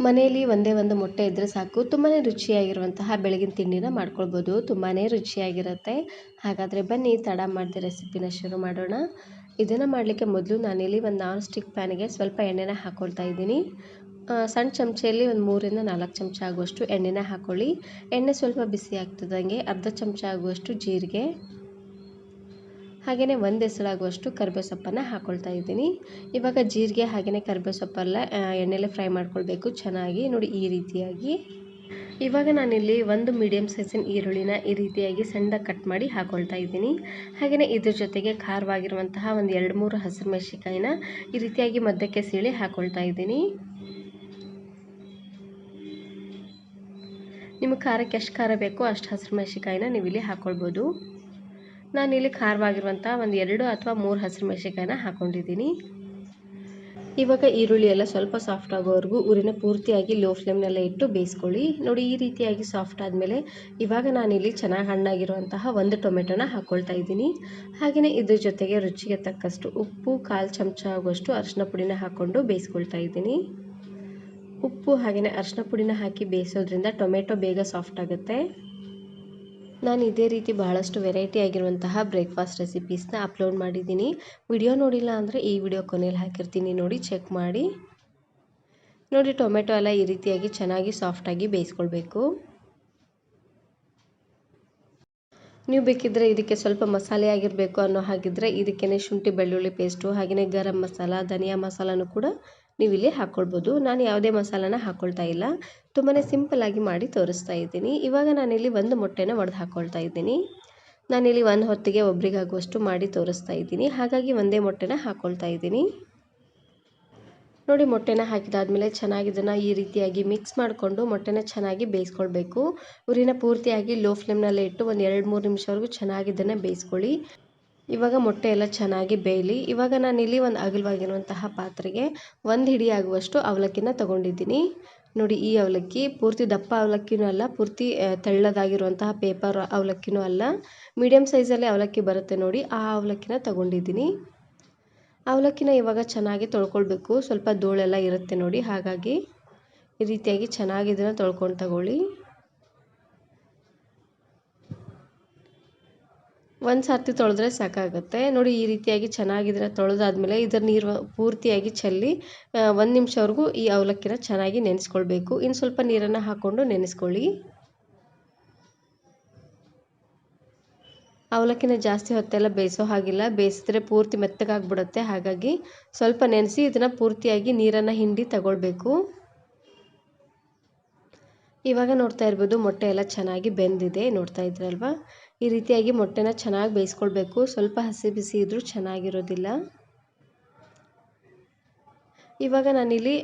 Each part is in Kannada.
ಮನೆಯಲ್ಲಿ ಒಂದೇ ಒಂದು ಮೊಟ್ಟೆ ಇದ್ದರೆ ಸಾಕು. ತುಂಬಾ ರುಚಿಯಾಗಿರುವಂತಹ ಬೆಳಗಿನ ತಿಂಡಿನ ಮಾಡ್ಕೊಳ್ಬೋದು. ತುಂಬಾ ರುಚಿಯಾಗಿರುತ್ತೆ. ಹಾಗಾದರೆ ಬನ್ನಿ, ತಡ ಮಾಡದೆ ರೆಸಿಪಿನ ಶುರು ಮಾಡೋಣ. ಇದನ್ನು ಮಾಡಲಿಕ್ಕೆ ಮೊದಲು ನಾನಿಲ್ಲಿ ಒಂದು ನಾನ್ ಸ್ಟಿಕ್ ಪ್ಯಾನಿಗೆ ಸ್ವಲ್ಪ ಎಣ್ಣೆನ ಹಾಕ್ಕೊಳ್ತಾ ಇದ್ದೀನಿ. ಸಣ್ಣ ಚಮಚೆಯಲ್ಲಿ ಒಂದು ಮೂರಿಂದ ನಾಲ್ಕು ಚಮಚ ಆಗುವಷ್ಟು ಎಣ್ಣೆನ ಹಾಕ್ಕೊಳ್ಳಿ ಎಣ್ಣೆ ಸ್ವಲ್ಪ ಬಿಸಿ ಆಗ್ತದಂಗೆ ಅರ್ಧ ಚಮಚ ಆಗುವಷ್ಟು ಜೀರಿಗೆ. ಹಾಗೆಯೇ ಒಂದು ಎಸಳಾಗುವಷ್ಟು ಕರ್ಬೇವು ಸೊಪ್ಪನ್ನು ಹಾಕ್ಕೊಳ್ತಾ ಇದ್ದೀನಿ. ಇವಾಗ ಜೀರಿಗೆ ಹಾಗೆಯೇ ಕರ್ಬೇವು ಸೊಪ್ಪೆಲ್ಲ ಎಣ್ಣೆಲೆ ಫ್ರೈ ಮಾಡ್ಕೊಳ್ಬೇಕು ಚೆನ್ನಾಗಿ. ನೋಡಿ ಈ ರೀತಿಯಾಗಿ. ಇವಾಗ ನಾನಿಲ್ಲಿ ಒಂದು ಮೀಡಿಯಮ್ ಸೈಜಿನ ಈರುಳ್ಳಿನ ಈ ರೀತಿಯಾಗಿ ಸಣ್ಣ ಕಟ್ ಮಾಡಿ ಹಾಕ್ಕೊಳ್ತಾ ಇದ್ದೀನಿ. ಹಾಗೆಯೇ ಇದ್ರ ಜೊತೆಗೆ ಖಾರವಾಗಿರುವಂತಹ ಒಂದು ಎರಡು ಮೂರು ಹಸಿರು ಮೆಣಸಿಕಾಯಿನ ಈ ರೀತಿಯಾಗಿ ಮಧ್ಯಕ್ಕೆ ಸೀಳಿ ಹಾಕ್ಕೊಳ್ತಾ ಇದ್ದೀನಿ. ನಿಮಗೆ ಖಾರಕ್ಕೆ ಎಷ್ಟು ಖಾರ ಬೇಕೋ ಅಷ್ಟು ಹಸಿರು ಮೆಣಸಿಕಾಯಿನ ನೀವು ಇಲ್ಲಿ ಹಾಕ್ಕೊಳ್ಬೋದು ನಾನಿಲ್ಲಿ ಖಾರವಾಗಿರುವಂಥ ಒಂದು ಎರಡು ಅಥವಾ ಮೂರು ಹಸಿರು ಮೆಣಸಿಕಾಯಿನ ಹಾಕ್ಕೊಂಡಿದ್ದೀನಿ ಇವಾಗ ಈರುಳ್ಳಿ ಎಲ್ಲ ಸ್ವಲ್ಪ ಸಾಫ್ಟ್ ಆಗೋವರೆಗೂ ಉರಿನ ಪೂರ್ತಿಯಾಗಿ ಲೋ ಫ್ಲೇಮ್ನೆಲ್ಲ ಇಟ್ಟು ಬೇಯಿಸ್ಕೊಳ್ಳಿ. ನೋಡಿ, ಈ ರೀತಿಯಾಗಿ ಸಾಫ್ಟ್ ಆದಮೇಲೆ ಇವಾಗ ನಾನಿಲ್ಲಿ ಚೆನ್ನಾಗಿ ಹಣ್ಣಾಗಿರುವಂತಹ ಒಂದು ಟೊಮೆಟೊನ ಹಾಕ್ಕೊಳ್ತಾ ಇದ್ದೀನಿ. ಹಾಗೆಯೇ ಇದ್ರ ಜೊತೆಗೆ ರುಚಿಗೆ ತಕ್ಕಷ್ಟು ಉಪ್ಪು, ಕಾಲು ಚಮಚ ಆಗುವಷ್ಟು ಅರಿಶಿನ ಪುಡಿನ ಹಾಕ್ಕೊಂಡು ಬೇಯಿಸ್ಕೊಳ್ತಾ ಇದ್ದೀನಿ. ಉಪ್ಪು ಹಾಗೆಯೇ ಅರಿಶಿನ ಪುಡಿನ ಹಾಕಿ ಬೇಯಿಸೋದ್ರಿಂದ ಟೊಮೆಟೊ ಬೇಗ ಸಾಫ್ಟ್ ಆಗುತ್ತೆ. ನಾನು ಇದೇ ರೀತಿ ಬಹಳಷ್ಟು ವೆರೈಟಿ ಆಗಿರುವಂತಹ ಬ್ರೇಕ್ಫಾಸ್ಟ್ ರೆಸಿಪೀಸ್ನ ಅಪ್ಲೋಡ್ ಮಾಡಿದ್ದೀನಿ. ವಿಡಿಯೋ ನೋಡಿಲ್ಲ ಅಂದರೆ ಈ ವಿಡಿಯೋ ಕೊನೆಯಲ್ಲಿ ಹಾಕಿರ್ತೀನಿ. ನೋಡಿ ಚೆಕ್ ಮಾಡಿ. ನೋಡಿ, ಟೊಮೆಟೊ ಎಲ್ಲ ಈ ರೀತಿಯಾಗಿ ಚೆನ್ನಾಗಿ ಸಾಫ್ಟಾಗಿ ಬೇಯಿಸ್ಕೊಳ್ಬೇಕು. ನೀವು ಬೇಕಿದ್ದರೆ ಇದಕ್ಕೆ ಸ್ವಲ್ಪ ಮಸಾಲೆ ಆಗಿರಬೇಕು ಅನ್ನೋ ಹಾಗಿದ್ದರೆ ಇದಕ್ಕೇ ಶುಂಠಿ, ಬೆಳ್ಳುಳ್ಳಿ ಪೇಸ್ಟು ಹಾಗೆಯೇ ಗರಂ ಮಸಾಲ, ಧನಿಯಾ ಮಸಾಲನೂ ಕೂಡ ನೀವು ಇಲ್ಲಿ ಹಾಕ್ಕೊಳ್ಬೋದು ನಾನು ಯಾವುದೇ ಮಸಾಲನ ಹಾಕ್ಕೊಳ್ತಾ ಇಲ್ಲ. ತುಂಬಾ ಸಿಂಪಲ್ಲಾಗಿ ಮಾಡಿ ತೋರಿಸ್ತಾ ಇದ್ದೀನಿ. ಇವಾಗ ನಾನಿಲ್ಲಿ ಒಂದು ಮೊಟ್ಟೆನ ಒಡೆದು ಹಾಕ್ಕೊಳ್ತಾ ಇದ್ದೀನಿ. ನಾನಿಲ್ಲಿ ಒಂದು ಹೊತ್ತಿಗೆ ಒಬ್ರಿಗಾಗುವಷ್ಟು ಮಾಡಿ ತೋರಿಸ್ತಾ ಇದ್ದೀನಿ. ಹಾಗಾಗಿ ಒಂದೇ ಮೊಟ್ಟೆನ ಹಾಕ್ಕೊಳ್ತಾ ಇದ್ದೀನಿ. ನೋಡಿ ಮೊಟ್ಟೆನ ಹಾಕಿದಾದ್ಮೇಲೆ ಚೆನ್ನಾಗಿ ಇದನ್ನು ಈ ರೀತಿಯಾಗಿ ಮಿಕ್ಸ್ ಮಾಡಿಕೊಂಡು ಮೊಟ್ಟೆನ ಚೆನ್ನಾಗಿ ಬೇಯಿಸ್ಕೊಳ್ಬೇಕು. ಉರಿನ ಪೂರ್ತಿಯಾಗಿ ಲೋ ಫ್ಲೇಮ್ನಲ್ಲೇ ಇಟ್ಟು ಒಂದು ಎರಡು ಮೂರು ನಿಮಿಷವರೆಗೂ ಚೆನ್ನಾಗಿ ಇದನ್ನು ಬೇಯಿಸ್ಕೊಳ್ಳಿ. ಇವಾಗ ಮೊಟ್ಟೆ ಎಲ್ಲ ಚೆನ್ನಾಗಿ ಬೇಯಲಿ. ಇವಾಗ ನಾನಿಲ್ಲಿ ಒಂದು ಅಗಲವಾಗಿರುವಂತಹ ಪಾತ್ರೆಗೆ ಒಂದು ಹಿಡಿ ಆಗುವಷ್ಟು ಅವಲಕ್ಕಿನ ತೊಗೊಂಡಿದ್ದೀನಿ. ನೋಡಿ, ಈ ಅವಲಕ್ಕಿ ಪೂರ್ತಿ ದಪ್ಪ ಅವಲಕ್ಕಿನೂ ಅಲ್ಲ, ಪೂರ್ತಿ ತೆಳ್ಳದಾಗಿರುವಂತಹ ಪೇಪರ್ ಅವಲಕ್ಕಿನೂ ಅಲ್ಲ. ಮೀಡಿಯಮ್ ಸೈಜಲ್ಲೇ ಅವಲಕ್ಕಿ ಬರುತ್ತೆ ನೋಡಿ, ಆ ಅವಲಕ್ಕಿನ ತಗೊಂಡಿದ್ದೀನಿ. ಅವಲಕ್ಕಿನ ಇವಾಗ ಚೆನ್ನಾಗಿ ತೊಳ್ಕೊಳ್ಬೇಕು. ಸ್ವಲ್ಪ ಧೂಳೆಲ್ಲ ಇರುತ್ತೆ ನೋಡಿ, ಹಾಗಾಗಿ ಈ ರೀತಿಯಾಗಿ ಚೆನ್ನಾಗಿ ಇದನ್ನು ತೊಳ್ಕೊಂಡು ತಗೊಳ್ಳಿ. ಒಂದು ಸರ್ತಿ ತೊಳೆದ್ರೆ ಸಾಕಾಗುತ್ತೆ. ನೋಡಿ, ಈ ರೀತಿಯಾಗಿ ಚೆನ್ನಾಗಿದ್ರೆ ತೊಳೆದಾದ್ಮೇಲೆ ಇದರ ನೀರು ಪೂರ್ತಿಯಾಗಿ ಚೆಲ್ಲಿ ಒಂದು ನಿಮಿಷವರೆಗೂ ಈ ಅವಲಕ್ಕಿನ ಚೆನ್ನಾಗಿ ನೆನೆಸ್ಕೊಳ್ಬೇಕು. ಇನ್ನು ಸ್ವಲ್ಪ ನೀರನ್ನು ಹಾಕ್ಕೊಂಡು ನೆನೆಸ್ಕೊಳ್ಳಿ. ಅವಲಕ್ಕಿನ ಜಾಸ್ತಿ ಹೊತ್ತೆಲ್ಲ ಬೇಯಿಸೋ ಹಾಗಿಲ್ಲ. ಬೇಯಿಸಿದ್ರೆ ಪೂರ್ತಿ ಮೆತ್ತಗಾಗ್ಬಿಡುತ್ತೆ. ಹಾಗಾಗಿ ಸ್ವಲ್ಪ ನೆನೆಸಿ ಇದನ್ನು ಪೂರ್ತಿಯಾಗಿ ನೀರನ್ನು ಹಿಂಡಿ ತಗೊಳ್ಬೇಕು. ಇವಾಗ ನೋಡ್ತಾ ಇರ್ಬೋದು ಮೊಟ್ಟೆ ಎಲ್ಲ ಚೆನ್ನಾಗಿ ಬೆಂದಿದೆ. ನೋಡ್ತಾ ಇದ್ರಲ್ವಾ? ಈ ರೀತಿಯಾಗಿ ಮೊಟ್ಟೆನ ಚೆನ್ನಾಗಿ ಬೇಯಿಸ್ಕೊಳ್ಬೇಕು. ಸ್ವಲ್ಪ ಹಸಿ ಬಿಸಿ ಇದ್ದರೂ ಚೆನ್ನಾಗಿರೋದಿಲ್ಲ. ಇವಾಗ ನಾನಿಲ್ಲಿ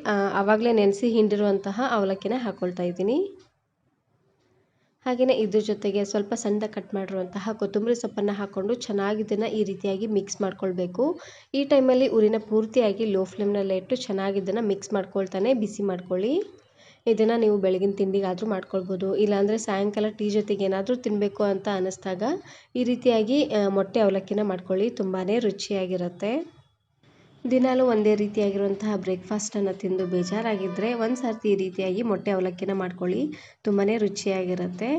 ಆವಾಗಲೇ ನೆನೆಸಿ ಹಿಂಡಿರುವಂತಹ ಅವಲಕ್ಕಿನ ಹಾಕ್ಕೊಳ್ತಾ ಇದ್ದೀನಿ. ಹಾಗೆಯೇ ಇದ್ರ ಜೊತೆಗೆ ಸ್ವಲ್ಪ ಸಣ್ಣ ಕಟ್ ಮಾಡಿರುವಂತಹ ಕೊತ್ತಂಬರಿ ಸೊಪ್ಪನ್ನು ಹಾಕ್ಕೊಂಡು ಚೆನ್ನಾಗಿ ಇದನ್ನು ಈ ರೀತಿಯಾಗಿ ಮಿಕ್ಸ್ ಮಾಡ್ಕೊಳ್ಬೇಕು. ಈ ಟೈಮಲ್ಲಿ ಉರಿನ ಪೂರ್ತಿಯಾಗಿ ಲೋ ಫ್ಲೇಮ್ನಲ್ಲೇ ಇಟ್ಟು ಚೆನ್ನಾಗಿ ಇದನ್ನು ಮಿಕ್ಸ್ ಮಾಡ್ಕೊಳ್ತಾನೆ, ಬಿಸಿ ಮಾಡ್ಕೊಳ್ಳಿ. ಇದನ್ನು ನೀವು ಬೆಳಗಿನ ತಿಂಡಿಗಾದರೂ ಮಾಡ್ಕೊಳ್ಬೋದು. ಇಲ್ಲಾಂದರೆ ಸಾಯಂಕಾಲ ಟೀ ಜೊತೆಗೆ ಏನಾದರೂ ತಿನ್ನಬೇಕು ಅಂತ ಅನ್ನಿಸ್ದಾಗ ಈ ರೀತಿಯಾಗಿ ಮೊಟ್ಟೆ ಅವಲಕ್ಕಿನ ಮಾಡ್ಕೊಳ್ಳಿ. ತುಂಬಾ ರುಚಿಯಾಗಿರುತ್ತೆ. ದಿನಾಲೂ ಒಂದೇ ರೀತಿಯಾಗಿರುವಂತಹ ಬ್ರೇಕ್ಫಾಸ್ಟನ್ನು ತಿಂದು ಬೇಜಾರಾಗಿದ್ದರೆ ಒಂದು ಸರ್ತಿ ಈ ರೀತಿಯಾಗಿ ಮೊಟ್ಟೆ ಅವಲಕ್ಕಿನ ಮಾಡ್ಕೊಳ್ಳಿ. ತುಂಬಾ ರುಚಿಯಾಗಿರುತ್ತೆ.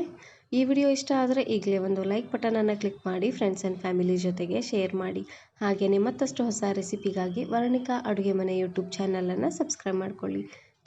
ಈ ವಿಡಿಯೋ ಇಷ್ಟ ಆದರೆ ಈಗಲೇ ಒಂದು ಲೈಕ್ ಬಟನನ್ನು ಕ್ಲಿಕ್ ಮಾಡಿ, ಫ್ರೆಂಡ್ಸ್ ಆ್ಯಂಡ್ ಫ್ಯಾಮಿಲಿ ಜೊತೆಗೆ ಶೇರ್ ಮಾಡಿ. ಹಾಗೆಯೇ ಮತ್ತಷ್ಟು ಹೊಸ ರೆಸಿಪಿಗಾಗಿ ವರ್ಣಿಕಾ ಅಡುಗೆ ಮನೆ ಯೂಟ್ಯೂಬ್ ಚಾನಲನ್ನು ಸಬ್ಸ್ಕ್ರೈಬ್ ಮಾಡ್ಕೊಳ್ಳಿ.